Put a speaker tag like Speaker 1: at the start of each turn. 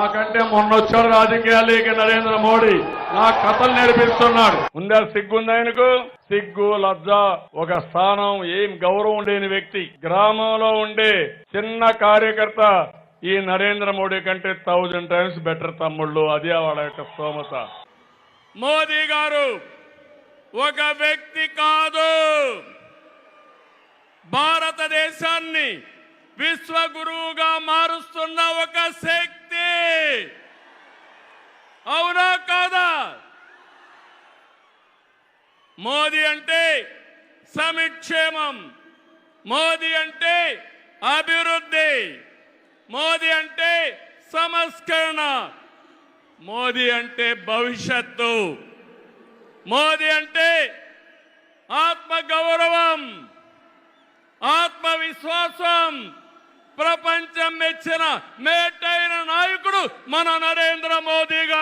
Speaker 1: నాకంటే మొన్న వచ్చాడు రాజకీయాలకి నరేంద్ర మోడీ. నా కథలు నేర్పిస్తున్నాడు. ఉందా సిగ్గుంది ఆయనకు? సిగ్గు లజ్జ ఒక స్థానం ఏం గౌరవం లేని వ్యక్తి. గ్రామంలో ఉండే చిన్న కార్యకర్త ఈ నరేంద్ర మోడీ కంటే థౌజండ్ టైమ్స్ బెటర్ తమ్ముళ్ళు. అదే వాళ్ళ యొక్క స్తోమత.
Speaker 2: మోదీ గారు ఒక వ్యక్తి కాదు. భారతదేశాన్ని విశ్వ అవునా కాదా? మోదీ అంటే సమిక్షేమం. మోదీ అంటే అభివృద్ధి. మోదీ అంటే సంస్కరణ. మోదీ అంటే భవిష్యత్తు. మోదీ అంటే ఆత్మ గౌరవం ఆత్మవిశ్వాసం. ప్రపంచం మెచ్చిన మేటైన నాయకుడు మన నరేంద్ర మోదీ గారు.